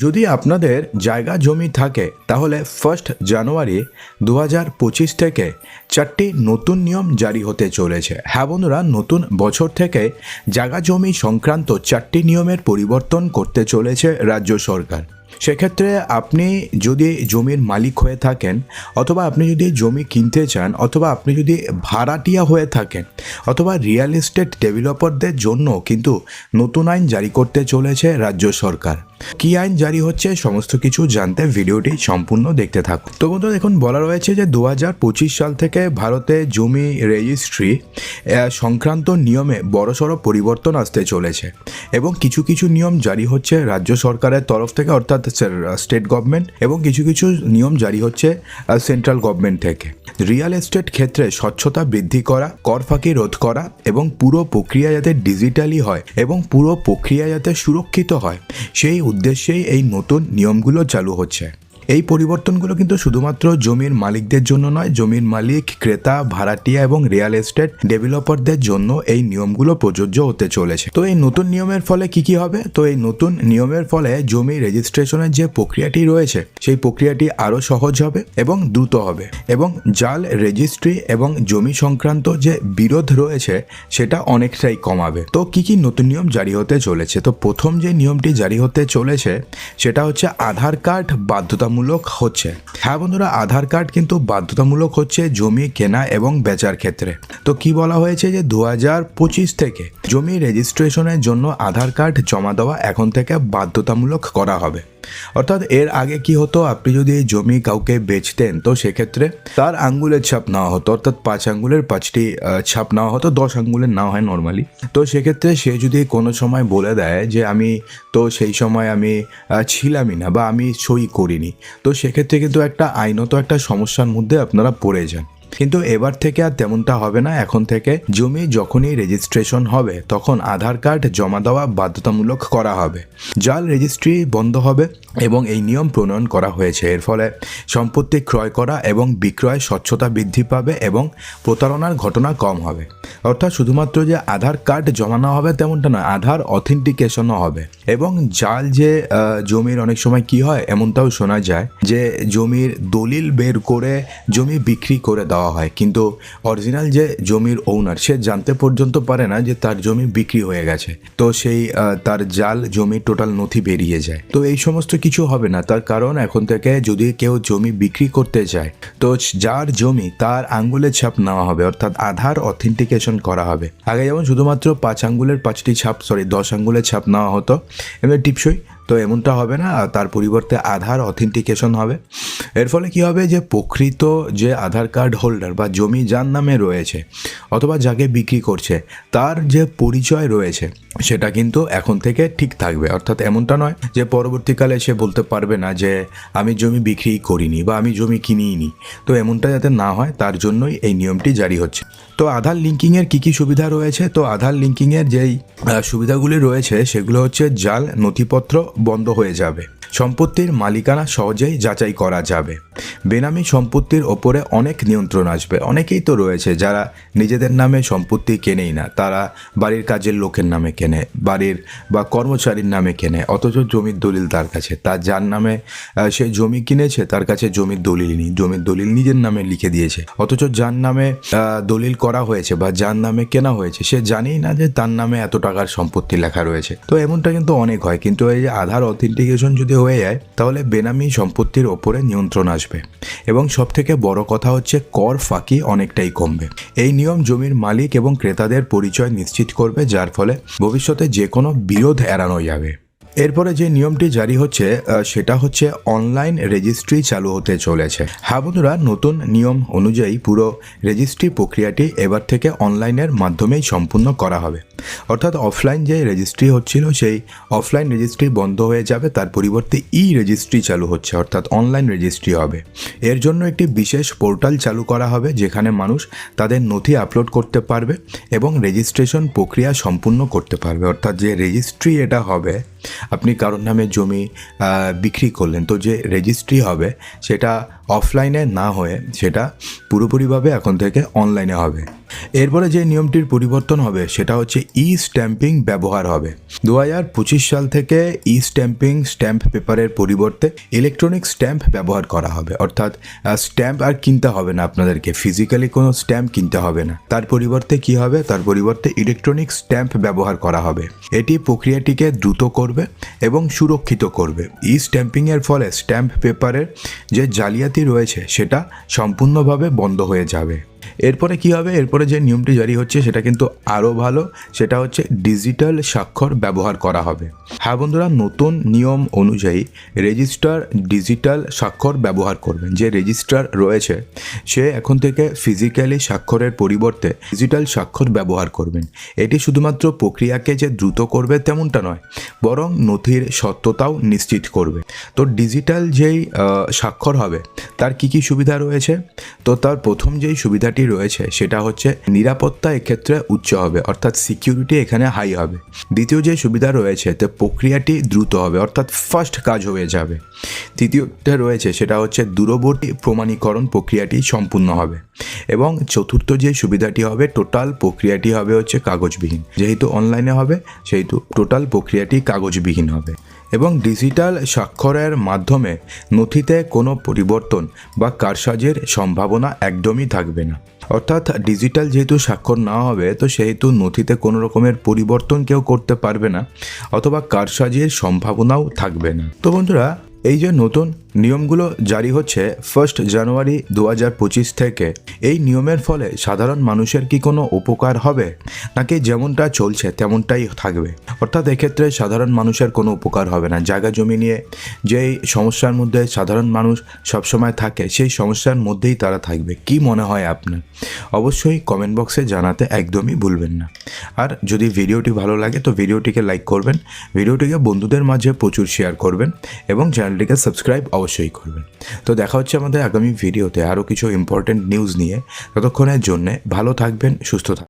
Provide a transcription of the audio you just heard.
যদি আপনাদের জায়গা জমি থাকে, তাহলে ফার্স্ট জানুয়ারি দু হাজার পঁচিশ থেকে চারটি নতুন নিয়ম জারি হতে চলেছে। হ্যাঁ বন্ধুরা, নতুন বছর থেকে জায়গা জমি সংক্রান্ত চারটি নিয়মের পরিবর্তন করতে চলেছে রাজ্য সরকার। সেক্ষেত্রে আপনি যদি জমির মালিক হয়ে থাকেন অথবা আপনি যদি জমি কিনতে চান অথবা আপনি যদি ভাড়াটিয়া হয়ে থাকেন অথবা রিয়েল এস্টেট ডেভেলপারদের জন্য কিন্তু নতুন আইন জারি করতে চলেছে রাজ্য সরকার। কি আইন জারি হচ্ছে সমস্ত কিছু জানতে ভিডিওটি সম্পূর্ণ দেখতে থাকুন। তো বন্ধু দেখুন, বলা রয়েছে যে দু হাজার পঁচিশ সাল থেকে ভারতে জমি রেজিস্ট্রি সংক্রান্ত নিয়মে বড়সড় পরিবর্তন আসতে চলেছে এবং কিছু কিছু নিয়ম জারি হচ্ছে রাজ্য সরকারের তরফ থেকে, অর্থাৎ স্টেট গভর্নমেন্ট এবং কিছু কিছু নিয়ম জারি হচ্ছে সেন্ট্রাল গভর্নমেন্ট থেকে। রিয়েল এস্টেট ক্ষেত্রে স্বচ্ছতা বৃদ্ধি করা, কর ফাঁকি রোধ করা এবং পুরো প্রক্রিয়া যাতে ডিজিটালি হয় এবং পুরো প্রক্রিয়া যাতে সুরক্ষিত হয়, সেই উদ্দেশ্যেই এই নতুন নিয়মগুলো চালু হচ্ছে। এই পরিবর্তনগুলো কিন্তু শুধুমাত্র জমির মালিকদের জন্য নয়, জমির মালিক, ক্রেতা, ভাড়াটিয়া এবং রিয়েল এস্টেট ডেভেলপারদের জন্য এই নিয়মগুলো প্রযোজ্য হতে চলেছে। তো এই নতুন নিয়মের ফলে কি কি হবে? তো এই নতুন নিয়মের ফলে জমি রেজিস্ট্রেশনের যে প্রক্রিয়াটি রয়েছে, সেই প্রক্রিয়াটি আরও সহজ হবে এবং দ্রুত হবে এবং জাল রেজিস্ট্রি এবং জমি সংক্রান্ত যে বিরোধ রয়েছে, সেটা অনেকটাই কমাবে। তো কি কি নতুন নিয়ম জারি হতে চলেছে? তো প্রথম যে নিয়মটি জারি হতে চলেছে, সেটা হচ্ছে আধার কার্ড, বাধ্যতামূলক হচ্ছে। হ্যাঁ বন্ধুরা, আধার কার্ড কিন্তু বাধ্যতামূলক হচ্ছে জমি কেনা এবং বেচার ক্ষেত্রে। তো কি বলা হয়েছে যে দু থেকে জমি রেজিস্ট্রেশনের জন্য আধার কার্ড জমা দেওয়া এখন থেকে বাধ্যতামূলক করা হবে। অর্থাৎ এর আগে কি হতো? আপনি যদি এই জমি কাউকে বেচতেন, তো সেক্ষেত্রে তার আঙ্গুলের ছাপ নেওয়া হতো। অর্থাৎ পাঁচ আঙ্গুলের পাঁচটি ছাপ নেওয়া হতো, দশ আঙ্গুলের নেওয়া হয় নর্মালি তো সেক্ষেত্রে সে যদি কোনো সময় বলে দেয় যে, আমি, তো সেই সময় আমি ছিলামই না বা আমি সই করিনি। তো সেক্ষেত্রে কিন্তু একটা আইনত একটা সমস্যার মধ্যে আপনারা পড়ে যান। কিন্তু এবার থেকে আর তেমনটা হবে না। এখন থেকে জমি যখনই রেজিস্ট্রেশন হবে, তখন আধার কার্ড জমা দেওয়া বাধ্যতামূলক করা হবে। জাল রেজিস্ট্রি বন্ধ হবে এবং এই নিয়ম প্রণয়ন করা হয়েছে। এর ফলে সম্পত্তি ক্রয় করা এবং বিক্রয় স্বচ্ছতা বৃদ্ধি পাবে এবং প্রতারণার ঘটনা কম হবে। অর্থাৎ শুধুমাত্র যে আধার কার্ড জমা নেওয়া হবে তেমনটা নয়, আধার অথেন্টিকেশনও হবে। এবং জাল যে জমির অনেক সময় কি হয়, এমনটাও শোনা যায় যে জমির দলিল বের করে জমি বিক্রি করে দেওয়া হয়। কিন্তু অরিজিনাল যে জমির ওনার সে জানতে পর্যন্ত পারে না যে তার জমি বিক্রি হয়ে গেছে। তো সেই তার জাল, জমির টোটাল নথি বেরিয়ে যায়। তো এই সমস্ত কিছু হবে না। তার কারণ এখন থেকে যদি কেউ জমি বিক্রি করতে চায়, তো যার জমি তার আঙ্গুলের ছাপ নেওয়া হবে, অর্থাৎ আধার অথেন্টিকেশন করা হবে। আগে যেমন শুধুমাত্র পাঁচ আঙ্গুলের পাঁচটি ছাপ সরি দশ আঙ্গুলের ছাপ নেওয়া হতো, এবার টিপসই তো এমনটা হবে না, তার পরিবর্তে আধার অথেন্টিকেশন হবে। এর ফলে কি হবে যে প্রকৃত যে আধার কার্ড হোল্ডার বা জমি যার নামে রয়েছে অথবা যাকে বিক্রি করছে, তার যে পরিচয় রয়েছে, সেটা কিন্তু এখন থেকে ঠিক থাকবে। অর্থাৎ এমনটা নয় যে পরবর্তীকালে সে বলতে পারবে না যে আমি জমি বিক্রি করিনি বা আমি জমি কিনিই নি তো এমনটা যাতে না হয়, তার জন্যই এই নিয়মটি জারি হচ্ছে। তো আধার লিঙ্কিংয়ের কী কী সুবিধা রয়েছে? তো আধার লিঙ্কিংয়ের যেই সুবিধাগুলি রয়েছে, সেগুলো হচ্ছে জাল, নথিপত্র বন্ধ হয়ে যাবে। সম্পত্তির মালিকানা সহজেই যাচাই করা যাবে। বেনামি সম্পত্তির ওপরে অনেক নিয়ন্ত্রণ আসবে। অনেকেই তো রয়েছে যারা নিজেদের নামে সম্পত্তি কেনেই না। তারা বাড়ির কাজের লোকের নামে কেনে, বাড়ির বা কর্মচারীর নামে কেনে, অথচ জমির দলিল তার কাছে। তার যার নামে সে জমি কিনেছে, তার কাছে জমির দলিল নেই। জমির দলিল নিজের নামে লিখে দিয়েছে। অথচ যার নামে দলিল করা হয়েছে বা যার নামে কেনা হয়েছে, সে জানেই না যে তার নামে এত টাকার সম্পত্তি লেখা রয়েছে। তো এমনটা কিন্তু অনেক হয়। কিন্তু এই যে আধার অথেন্টিকেশন যদি হয়ে যায়, তাহলে বেনামি সম্পত্তির ওপরে নিয়ন্ত্রণ আসবে। এবং সব থেকে বড় কথা হচ্ছে, কর ফাঁকি অনেকটাই কমবে। এই নিয়ম জমির মালিক এবং ক্রেতাদের পরিচয় নিশ্চিত করবে, যার ফলে ভবিষ্যতে যে কোনো বিরোধ এড়ানো যাবে। এরপরে যে নিয়মটি জারি হচ্ছে সেটা হচ্ছে অনলাইন রেজিস্ট্রি চালু হতে চলেছে। হ্যাঁ বন্ধুরা, নতুন নিয়ম অনুযায়ী পুরো রেজিস্ট্রি প্রক্রিয়াটি এবার থেকে অনলাইনের মাধ্যমেই সম্পূর্ণ করা হবে। অর্থাৎ অফলাইন যে রেজিস্ট্রি হচ্ছিল, সেই অফলাইন রেজিস্ট্রি বন্ধ হয়ে যাবে, তার পরিবর্তে ই রেজিস্ট্রি চালু হচ্ছে, অর্থাৎ অনলাইন রেজিস্ট্রি হবে। এর জন্য একটি বিশেষ পোর্টাল চালু করা হবে, যেখানে মানুষ তাদের নথি আপলোড করতে পারবে এবং রেজিস্ট্রেশন প্রক্রিয়া সম্পূর্ণ করতে পারবে। অর্থাৎ যে রেজিস্ট্রি এটা হবে আপনি কারোর নামে জমি বিক্রি করলেন তো যে রেজিস্ট্রি হবে সেটা অফলাইনে না হয়ে সেটা পুরোপুরিভাবে এখন থেকে অনলাইনে হবে। এরপরে যে নিয়মটির পরিবর্তন হবে, সেটা হচ্ছে ই স্ট্যাম্পিং ব্যবহার হবে। দু হাজার পঁচিশ সাল থেকে ই স্ট্যাম্পিং স্ট্যাম্প পেপারের পরিবর্তে ইলেকট্রনিক স্ট্যাম্প ব্যবহার করা হবে। অর্থাৎ স্ট্যাম্প আর কিনতে হবে না আপনাদেরকে। ফিজিক্যালি কোনো স্ট্যাম্প কিনতে হবে না। তার পরিবর্তে কি হবে? তার পরিবর্তে ইলেকট্রনিক স্ট্যাম্প ব্যবহার করা হবে। এটি প্রক্রিয়াটিকে দ্রুত করবে এবং সুরক্ষিত করবে। ই স্ট্যাম্পিংয়ের ফলে স্ট্যাম্প পেপারের যে জালিয়াতি রয়েছে সেটা সম্পূর্ণভাবে বন্ধ হয়ে যাবে। এরপরে কি হবে? এরপরে যে নিয়মটি জারি হচ্ছে, সেটা কিন্তু আরও ভালো। সেটা হচ্ছে ডিজিটাল স্বাক্ষর ব্যবহার করা হবে। হ্যাঁ বন্ধুরা, নতুন নিয়ম অনুযায়ী রেজিস্টার ডিজিটাল স্বাক্ষর ব্যবহার করবেন। যে রেজিস্ট্রার রয়েছে, সে এখন থেকে ফিজিক্যালি স্বাক্ষরের পরিবর্তে ডিজিটাল স্বাক্ষর ব্যবহার করবেন। এটি শুধুমাত্র প্রক্রিয়াকে যে দ্রুত করবে তেমনটা নয়, বরং নথির সত্যতাও নিশ্চিত করবে। তো ডিজিটাল যেই স্বাক্ষর হবে, তার কি কি সুবিধা রয়েছে? তো তার প্রথম যেই সুবিধাটি রয়েছে, সেটা হচ্ছে নিরাপত্তা এক্ষেত্রে উচ্চ হবে, অর্থাৎ সিকিউরিটি এখানে হাই হবে। দ্বিতীয় যে সুবিধা রয়েছে, তো প্রক্রিয়াটি দ্রুত হবে, অর্থাৎ ফার্স্ট কাজ হয়ে যাবে। তৃতীয়টা রয়েছে, সেটা হচ্ছে দূরবর্তী প্রমাণীকরণ প্রক্রিয়াটি সম্পূর্ণ হবে। এবং চতুর্থ যে সুবিধাটি হবে টোটাল প্রক্রিয়াটি হবে হচ্ছে কাগজবিহীন। যেহেতু অনলাইনে হবে, সেহেতু টোটাল প্রক্রিয়াটি কাগজবিহীন হবে। এবং ডিজিটাল স্বাক্ষরের মাধ্যমে নথিতে কোনো পরিবর্তন বা কারসাজের সম্ভাবনা একদমই থাকবে না। অর্থাৎ ডিজিটাল যেহেতু স্বাক্ষর না হবে, তো সেহেতু নথিতে কোনো রকমের পরিবর্তন কেউ করতে পারবে না, অথবা কারসাজির সম্ভাবনাও থাকবে না। তো বন্ধুরা, এই যে নতুন নিয়মগুলো জারি হচ্ছে ফার্স্ট জানুয়ারি দু হাজার পঁচিশ থেকে। এই নিয়মের ফলে সাধারণ মানুষের কি কোনো উপকার হবে? নাকি যেমনটা চলছে, তেমনটাই থাকবে? অর্থাৎ এক্ষেত্রে সাধারণ মানুষের কোনো উপকার হবে না। জায়গা জমি নিয়ে যেই সমস্যার মধ্যে সাধারণ মানুষ সবসময় থাকে, সেই সমস্যার মধ্যেই তারা থাকবে। কি মনে হয় আপনার? অবশ্যই কমেন্ট বক্সে জানাতে একদমই ভুলবেন না। আর যদি ভিডিওটি ভালো লাগে তো ভিডিওটিকে লাইক করবেন। ভিডিওটিকে বন্ধুদের মাঝে প্রচুর শেয়ার করবেন এবং চ্যানেলটিকে সাবস্ক্রাইব অবশ্যই করবেন। তো দেখা হচ্ছে আমাদের আগামী ভিডিওতে আরও কিছু ইম্পর্টেন্ট নিউজ নিয়ে। ততক্ষণের জন্যে ভালো থাকবেন, সুস্থ থাকবেন।